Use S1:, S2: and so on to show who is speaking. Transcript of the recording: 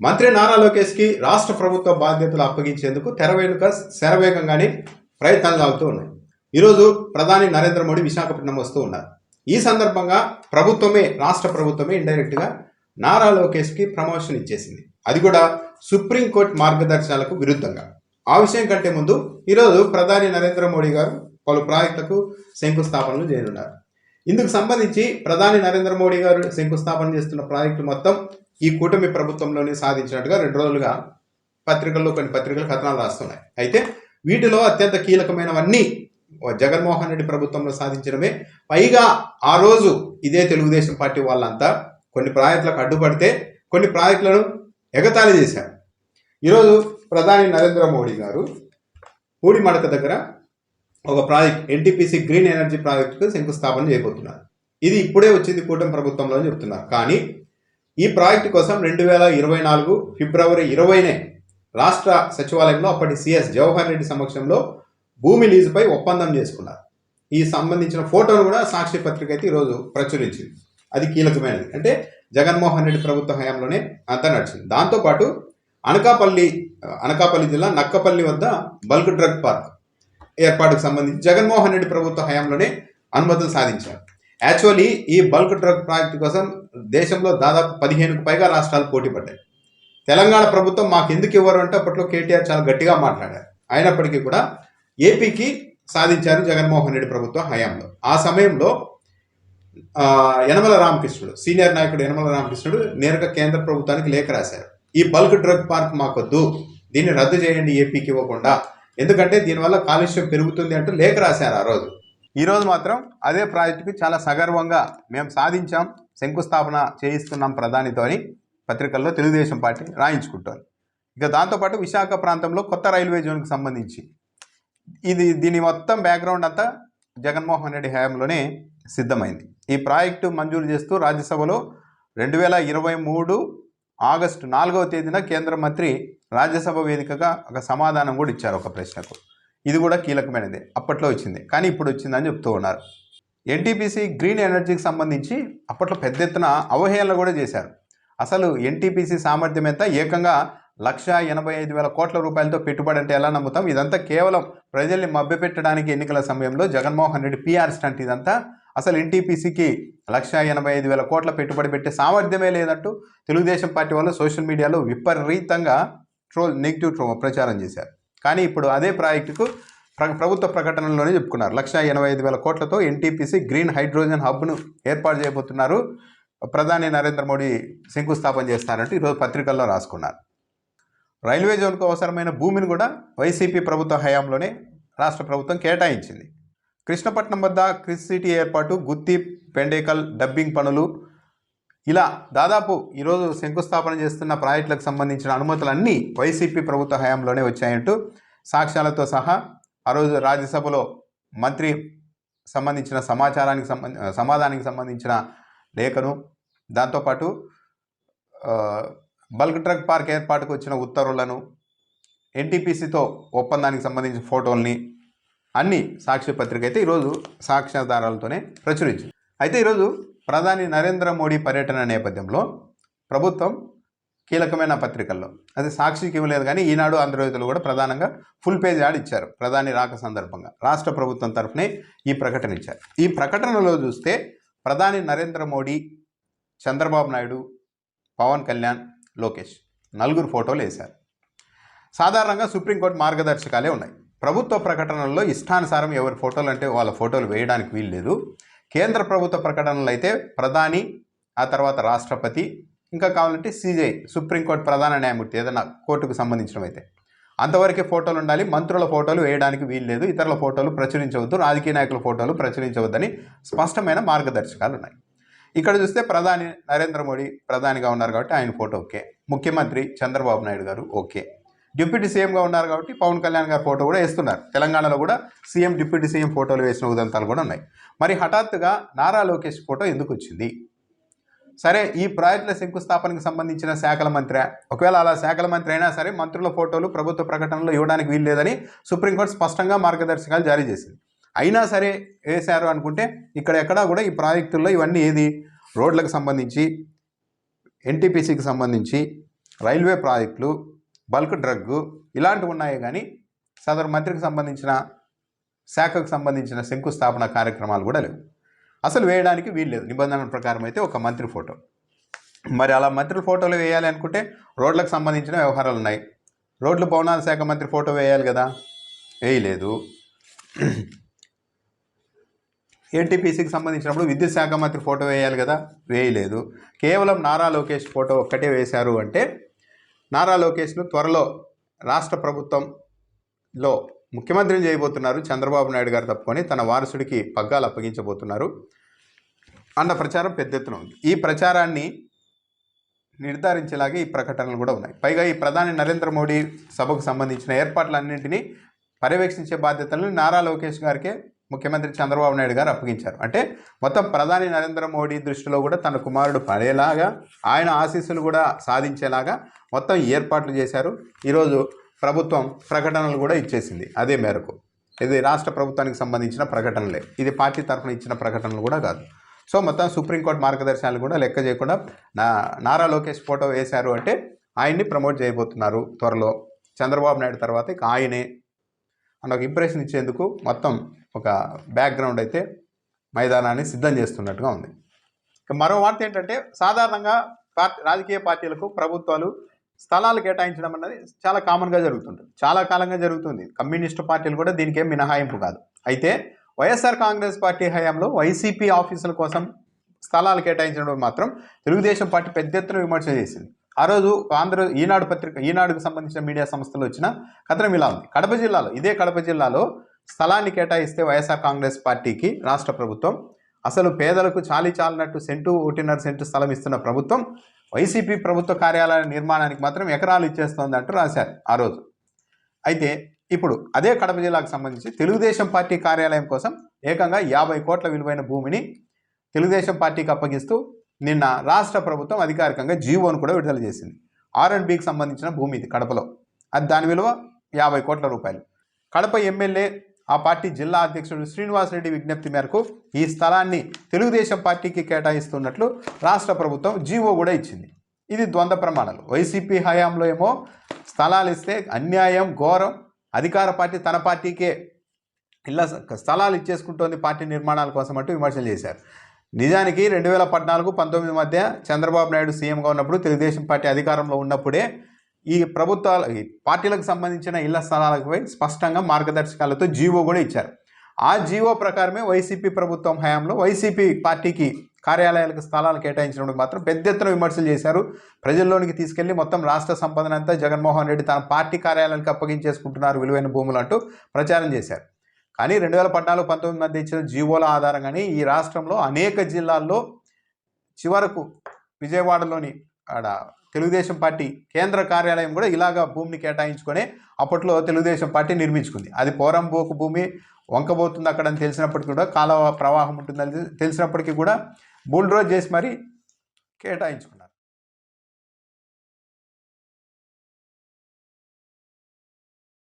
S1: మంత్రి నారా లోకేష్కి రాష్ట్ర ప్రభుత్వ బాధ్యతలు అప్పగించేందుకు తెర వెనుక శరవేగంగానే ప్రయత్నాలు సాగుతూ ఉన్నాయి. ఈరోజు ప్రధాని నరేంద్ర మోడీ విశాఖపట్నం వస్తూ ఉన్నారు. ఈ సందర్భంగా ప్రభుత్వమే రాష్ట్ర ప్రభుత్వమే ఇండైరెక్ట్గా నారా లోకేష్కి ప్రమోషన్ ఇచ్చేసింది. అది కూడా సుప్రీంకోర్టు మార్గదర్శనాలకు విరుద్ధంగా. ఆ విషయం కంటే ముందు ఈరోజు ప్రధాని నరేంద్ర మోడీ గారు పలు ప్రాజెక్టులకు శంకుస్థాపనలు చేయనున్నారు. ఇందుకు సంబంధించి ప్రధాని నరేంద్ర మోడీ గారు శంకుస్థాపన చేస్తున్న ప్రాజెక్టు మొత్తం ఈ కూటమి ప్రభుత్వంలోనే సాధించినట్టుగా రెండు రోజులుగా పత్రికల్లో కొన్ని పత్రికలు కథనాలు రాస్తున్నాయి. అయితే వీటిలో అత్యంత కీలకమైనవన్నీ జగన్మోహన్ రెడ్డి ప్రభుత్వంలో సాధించడమే. పైగా ఆ రోజు ఇదే తెలుగుదేశం పార్టీ వాళ్ళంతా కొన్ని ప్రాజెక్టులకు అడ్డుపడితే కొన్ని ప్రాజెక్టులను ఎగతాళి చేశారు. ఈరోజు ప్రధాని నరేంద్ర మోడీ గారు పూడిమడక దగ్గర ఒక ప్రాజెక్ట్ ఎన్టీపీసీ గ్రీన్ ఎనర్జీ ప్రాజెక్టుకు శంకుస్థాపన చేయబోతున్నారు. ఇది ఇప్పుడే వచ్చింది కూటమి ప్రభుత్వంలో అని చెప్తున్నారు. కానీ ఈ ప్రాజెక్టు కోసం రెండు వేల ఇరవై నాలుగు ఫిబ్రవరి ఇరవైనే రాష్ట్ర సచివాలయంలో అప్పటి సిఎస్ జవహర్ రెడ్డి సమక్షంలో భూమి లీజుపై ఒప్పందం చేసుకున్నారు. ఈ సంబంధించిన ఫోటోను కూడా సాక్షి పత్రిక అయితే ఈరోజు ప్రచురించింది. అది కీలకమైనది. అంటే జగన్మోహన్ రెడ్డి ప్రభుత్వ హయాంలోనే అంతా నడిచింది. దాంతోపాటు అనకాపల్లి అనకాపల్లి జిల్లా నక్కపల్లి వద్ద బల్క్ డ్రగ్ పార్క్ ఏర్పాటుకు సంబంధించి జగన్మోహన్ రెడ్డి ప్రభుత్వ హయాంలోనే అనుమతులు సాధించారు. యాక్చువల్లీ ఈ బల్క్ డ్రగ్ ప్రాజెక్టు కోసం దేశంలో దాదాపు పదిహేనుకు పైగా రాష్ట్రాలు పోటీ పడ్డాయి. తెలంగాణ ప్రభుత్వం మాకు ఎందుకు ఇవ్వరు అంటే అప్పట్లో కేటీఆర్ చాలా గట్టిగా మాట్లాడారు. అయినప్పటికీ కూడా ఏపీకి సాధించారు జగన్మోహన్ రెడ్డి ప్రభుత్వ హయాంలో. ఆ సమయంలో యనమల రామకృష్ణుడు సీనియర్ నాయకుడు యనమల రామకృష్ణుడు నేరుగా కేంద్ర ప్రభుత్వానికి లేఖ రాశారు. ఈ బల్క్ డ్రగ్ పార్క్ మాకొద్దు దీన్ని రద్దు చేయండి ఏపీకి ఇవ్వకుండా. ఎందుకంటే దీనివల్ల కాలుష్యం పెరుగుతుంది అంటూ లేఖ రాశారు ఆ రోజు. ఈరోజు మాత్రం అదే ప్రాజెక్టుకి చాలా సగర్వంగా మేము సాధించాం శంకుస్థాపన చేయిస్తున్నాం ప్రధానితో అని పత్రికల్లో తెలుగుదేశం పార్టీ రాయించుకుంటోంది. ఇక దాంతోపాటు విశాఖ ప్రాంతంలో కొత్త రైల్వే జోన్కి సంబంధించి ఇది దీని మొత్తం బ్యాక్గ్రౌండ్ అంతా జగన్మోహన్ రెడ్డి హయాంలోనే సిద్ధమైంది. ఈ ప్రాజెక్టు మంజూరు చేస్తూ రాజ్యసభలో రెండు వేల ఇరవై మూడు ఆగస్టు నాలుగవ తేదీన కేంద్ర మంత్రి రాజ్యసభ వేదికగా ఒక సమాధానం కూడా ఇచ్చారు ఒక ప్రశ్నకు. ఇది కూడా కీలకమైనది. అప్పట్లో వచ్చింది కానీ ఇప్పుడు వచ్చిందని చెప్తూ ఉన్నారు. ఎన్టీపీసీ గ్రీన్ ఎనర్జీకి సంబంధించి అప్పట్లో పెద్ద ఎత్తున అవహేళన కూడా చేశారు. అసలు ఎన్టీపీసీ సామర్థ్యం ఎంత? ఏకంగా లక్ష ఎనభై ఐదు వేల కోట్ల రూపాయలతో పెట్టుబడి అంటే ఎలా నమ్ముతాం? ఇదంతా కేవలం ప్రజల్ని మభ్యపెట్టడానికి ఎన్నికల సమయంలో జగన్మోహన్ రెడ్డి పీఆర్ స్టంట్ ఇదంతా. అసలు ఎన్టీపీసీకి లక్ష ఎనభై ఐదు వేల కోట్ల పెట్టుబడి పెట్టే సామర్థ్యమే లేదంటూ తెలుగుదేశం పార్టీ వాళ్ళు సోషల్ మీడియాలో విపరీతంగా ట్రోల్ నెగిటివ్ ట్రో ప్రచారం చేశారు. కానీ ఇప్పుడు అదే ప్రాజెక్టుకు ప్ర ప్రభుత్వ ప్రకటనలోనే చెప్పుకున్నారు. లక్ష ఎనభై ఐదు వేల కోట్లతో ఎన్టీపీసీ గ్రీన్ హైడ్రోజన్ హబ్ను ఏర్పాటు చేయబోతున్నారు. ప్రధాని నరేంద్ర మోడీ శంకుస్థాపన చేస్తారంటూ ఈరోజు పత్రికల్లో రాసుకున్నారు. రైల్వే జోన్కు అవసరమైన భూమిని కూడా వైసీపీ ప్రభుత్వ హయాంలోనే రాష్ట్ర ప్రభుత్వం కేటాయించింది. కృష్ణపట్నం వద్ద క్రిస్ సిటీ ఏర్పాటు గుత్తి పెండేకల్ డబ్బింగ్ పనులు ఇలా దాదాపు ఈరోజు శంకుస్థాపన చేస్తున్న ప్రాజెక్టులకు సంబంధించిన అనుమతులన్నీ వైసీపీ ప్రభుత్వ హయాంలోనే వచ్చాయంటూ సాక్ష్యాలతో సహా ఆ రోజు రాజ్యసభలో మంత్రి సంబంధించిన సమాచారానికి సంబంధ సమాధానానికి సంబంధించిన లేఖను దాంతోపాటు బల్క్ ట్రక్ పార్క్ ఏర్పాటుకు వచ్చిన ఉత్తర్వులను ఎన్టీపీసీతో ఒప్పందానికి సంబంధించిన ఫోటోల్ని అన్ని సాక్షి పత్రిక అయితే ఈరోజు సాక్ష్యాధారాలతోనే ప్రచురించింది. అయితే ఈరోజు ప్రధాని నరేంద్ర మోడీ పర్యటన నేపథ్యంలో ప్రభుత్వం కీలకమైన పత్రికల్లో. అది సాక్షికి ఇవ్వలేదు కానీ ఈనాడు ఆంధ్రజ్యోతిలో కూడా ప్రధానంగా ఫుల్ పేజ్ యాడ్ ఇచ్చారు. ప్రధాని రాక సందర్భంగా రాష్ట్ర ప్రభుత్వం తరఫునే ఈ ప్రకటన ఇచ్చారు. ఈ ప్రకటనలో చూస్తే ప్రధాని నరేంద్ర మోడీ చంద్రబాబు నాయుడు పవన్ కళ్యాణ్ లోకేష్ నలుగురు ఫోటోలు వేశారు. సాధారణంగా సుప్రీంకోర్టు మార్గదర్శకాలే ఉన్నాయి. ప్రభుత్వ ప్రకటనల్లో ఇష్టానుసారం ఎవరి ఫోటోలు అంటే వాళ్ళ ఫోటోలు వేయడానికి వీలు లేదు కేంద్ర ప్రభుత్వ ప్రకటనలు అయితే ప్రధాని ఆ తర్వాత రాష్ట్రపతి ఇంకా కావాలంటే సీజే సుప్రీంకోర్టు ప్రధాన న్యాయమూర్తి ఏదైనా కోర్టుకు సంబంధించినవైతే. అంతవరకే ఫోటోలు ఉండాలి మంత్రుల ఫోటోలు వేయడానికి వీలు లేదు ఇతరుల ఫోటోలు ప్రచురించవద్దు రాజకీయ నాయకుల ఫోటోలు ప్రచురించవద్దని స్పష్టమైన మార్గదర్శకాలు ఉన్నాయి. ఇక్కడ చూస్తే ప్రధాని నరేంద్ర మోడీ ప్రధానిగా ఉన్నారు కాబట్టి ఆయన ఫోటో ఓకే. ముఖ్యమంత్రి చంద్రబాబు నాయుడు గారు ఓకే. డిప్యూటీ సీఎంగా ఉన్నారు కాబట్టి పవన్ కళ్యాణ్ గారి ఫోటో కూడా వేస్తున్నారు. తెలంగాణలో కూడా సీఎం డిప్యూటీ సీఎం ఫోటోలు వేసిన ఉదంతాలు కూడా ఉన్నాయి. మరి హఠాత్తుగా నారా లోకేష్ ఫోటో ఎందుకు వచ్చింది? సరే ఈ ప్రాజెక్టుల శంకుస్థాపనకు సంబంధించిన శాఖల మంత్రి ఒకవేళ అలా శాఖల మంత్రి అయినా సరే మంత్రుల ఫోటోలు ప్రభుత్వ ప్రకటనలో ఇవ్వడానికి వీలు లేదని సుప్రీంకోర్టు స్పష్టంగా మార్గదర్శకాలు జారీ చేసింది. అయినా సరే వేశారు అనుకుంటే ఇక్కడ ఎక్కడా కూడా ఈ ప్రాజెక్టుల్లో ఇవన్నీ ఏది? రోడ్లకు సంబంధించి ఎన్టీపీసీకి సంబంధించి రైల్వే ప్రాజెక్టులు బల్క్ డ్రగ్గు ఇలాంటివి ఉన్నాయి కానీ సదరు మంత్రికి సంబంధించిన శాఖకు సంబంధించిన శంకుస్థాపన కార్యక్రమాలు కూడా లేవు. అసలు వేయడానికి వీల్లేదు నిబంధనల ప్రకారం అయితే ఒక మంత్రి ఫోటో. మరి అలా మంత్రుల ఫోటోలు వేయాలి అనుకుంటే రోడ్లకు సంబంధించిన వ్యవహారాలు ఉన్నాయి. రోడ్లు భవనాల శాఖ మంత్రి ఫోటో వేయాలి కదా? వేయలేదు. ఎన్టీపీసీకి సంబంధించినప్పుడు విద్యుత్ శాఖ మంత్రి ఫోటో వేయాలి కదా? వేయలేదు. కేవలం నారా లోకేష్ ఫోటో ఒక్కటే వేశారు అంటే నారా లోకేష్ను త్వరలో రాష్ట్ర ప్రభుత్వంలో ముఖ్యమంత్రిని చేయబోతున్నారు చంద్రబాబు నాయుడు గారు తప్పుకొని తన వారసుడికి పగ్గాలు అప్పగించబోతున్నారు. అన్న ప్రచారం పెద్ద ఎత్తున ఉంది. ఈ ప్రచారాన్ని నిర్ధారించేలాగే ఈ ప్రకటనలు కూడా ఉన్నాయి. పైగా ఈ ప్రధాని నరేంద్ర మోడీ సభకు సంబంధించిన ఏర్పాట్లన్నింటినీ పర్యవేక్షించే బాధ్యతలను నారా లోకేష్ గారికే ముఖ్యమంత్రి చంద్రబాబు నాయుడు గారు అప్పగించారు. అంటే మొత్తం ప్రధాని నరేంద్ర మోడీ దృష్టిలో కూడా తన కుమారుడు పడేలాగా ఆయన ఆశీస్సులు కూడా సాధించేలాగా మొత్తం ఏర్పాట్లు చేశారు. ఈరోజు ప్రభుత్వం ప్రకటనలు కూడా ఇచ్చేసింది అదే మేరకు. ఇది రాష్ట్ర ప్రభుత్వానికి సంబంధించిన ప్రకటనలే. ఇది పార్టీ తరఫున ఇచ్చిన ప్రకటనలు కూడా కాదు. సో మొత్తం సుప్రీంకోర్టు మార్గదర్శనాలు కూడా లెక్క చేయకుండా నా నారా లోకేష్ ఫోటో వేశారు అంటే ఆయన్ని ప్రమోట్ చేయబోతున్నారు త్వరలో. చంద్రబాబు నాయుడు తర్వాత ఇక ఆయనే అండ్ ఒక ఇంప్రెషన్ ఇచ్చేందుకు మొత్తం ఒక బ్యాక్గ్రౌండ్ అయితే మైదానాన్ని సిద్ధం చేస్తున్నట్టుగా ఉంది. ఇక మరో వార్త ఏంటంటే సాధారణంగా పార్టీ రాజకీయ పార్టీలకు ప్రభుత్వాలు స్థలాలు కేటాయించడం అన్నది చాలా కామన్గా జరుగుతుంటుంది. చాలా కాలంగా జరుగుతుంది. కమ్యూనిస్టు పార్టీలు కూడా దీనికి ఏం మినహాయింపు కాదు. అయితే వైఎస్ఆర్ కాంగ్రెస్ పార్టీ హయాంలో వైసీపీ ఆఫీసుల కోసం స్థలాలు కేటాయించడం మాత్రం తెలుగుదేశం పార్టీ పెద్ద ఎత్తున విమర్శ చేసింది. ఆ రోజు ఆంధ్ర ఈనాడు పత్రిక ఈనాడుకు సంబంధించిన మీడియా సంస్థలు వచ్చిన కథనం ఇలా ఉంది. కడప జిల్లాలో ఇదే కడప జిల్లాలో స్థలాన్ని కేటాయిస్తే వైఎస్ఆర్ కాంగ్రెస్ పార్టీకి రాష్ట్ర ప్రభుత్వం అసలు పేదలకు చాలీ చాలినట్టు సెంటు ఒకటిన్నర సెంటు స్థలం ఇస్తున్న ప్రభుత్వం వైసీపీ ప్రభుత్వ కార్యాలయ నిర్మాణానికి మాత్రం ఎకరాలు ఇచ్చేస్తోంది అంటూ రాశారు ఆ రోజు. అయితే ఇప్పుడు అదే కడప జిల్లాకు సంబంధించి తెలుగుదేశం పార్టీ కార్యాలయం కోసం ఏకంగా యాభై కోట్ల విలువైన భూమిని తెలుగుదేశం పార్టీకి అప్పగిస్తూ నిన్న రాష్ట్ర ప్రభుత్వం అధికారికంగా జీవోను కూడా విడుదల చేసింది. ఆర్ అండ్ బికి సంబంధించిన భూమి ఇది కడపలో. అది దాని విలువ యాభై కోట్ల రూపాయలు. కడప ఎమ్మెల్యే ఆ పార్టీ జిల్లా అధ్యక్షుడు శ్రీనివాసరెడ్డి విజ్ఞప్తి మేరకు ఈ స్థలాన్ని తెలుగుదేశం పార్టీకి కేటాయిస్తున్నట్లు రాష్ట్ర ప్రభుత్వం జీవో కూడా ఇచ్చింది. ఇది ద్వంద్వ ప్రమాణాలు. వైసీపీ హయాంలో ఏమో స్థలాలు ఇస్తే అన్యాయం ఘోరం. అధికార పార్టీ తన పార్టీకే ఇళ్ళ స్థలాలు ఇచ్చేసుకుంటోంది పార్టీ నిర్మాణాల కోసం అంటూ విమర్శలు చేశారు. నిజానికి రెండు వేల పద్నాలుగు పంతొమ్మిది మధ్య చంద్రబాబు నాయుడు సీఎంగా ఉన్నప్పుడు తెలుగుదేశం పార్టీ అధికారంలో ఉన్నప్పుడే ఈ ప్రభుత్వాల ఈ పార్టీలకు సంబంధించిన ఇళ్ళ స్థలాలపై స్పష్టంగా మార్గదర్శకాలతో జీవో కూడా ఇచ్చారు. ఆ జీవో ప్రకారమే వైసీపీ ప్రభుత్వం హయాంలో వైసీపీ పార్టీకి కార్యాలయాలకు స్థలాలు కేటాయించినప్పుడు మాత్రం పెద్ద ఎత్తున విమర్శలు చేశారు. ప్రజల్లోనికి తీసుకెళ్ళి మొత్తం రాష్ట్ర సంపదనంతా జగన్మోహన్ రెడ్డి తన పార్టీ కార్యాలయానికి అప్పగించేసుకుంటున్నారు విలువైన భూములు అంటూ ప్రచారం చేశారు. కానీ రెండు వేల పద్నాలుగు పంతొమ్మిది మధ్య ఇచ్చిన జీవోల ఆధారంగానే ఈ రాష్ట్రంలో అనేక జిల్లాల్లో చివరకు విజయవాడలోని ఆడ తెలుగుదేశం పార్టీ కేంద్ర కార్యాలయం కూడా ఇలాగా భూమిని కేటాయించుకొని అప్పట్లో తెలుగుదేశం పార్టీ నిర్మించుకుంది. అది పోరంబోకు భూమి వంకబోతుంది అక్కడ అని తెలిసినప్పటికీ కూడా కాలవ ప్రవాహం ఉంటుందని తెలిసినప్పటికీ కూడా బుల్డ్రోజ్ చేసి మరీ కేటాయించుకున్నారు.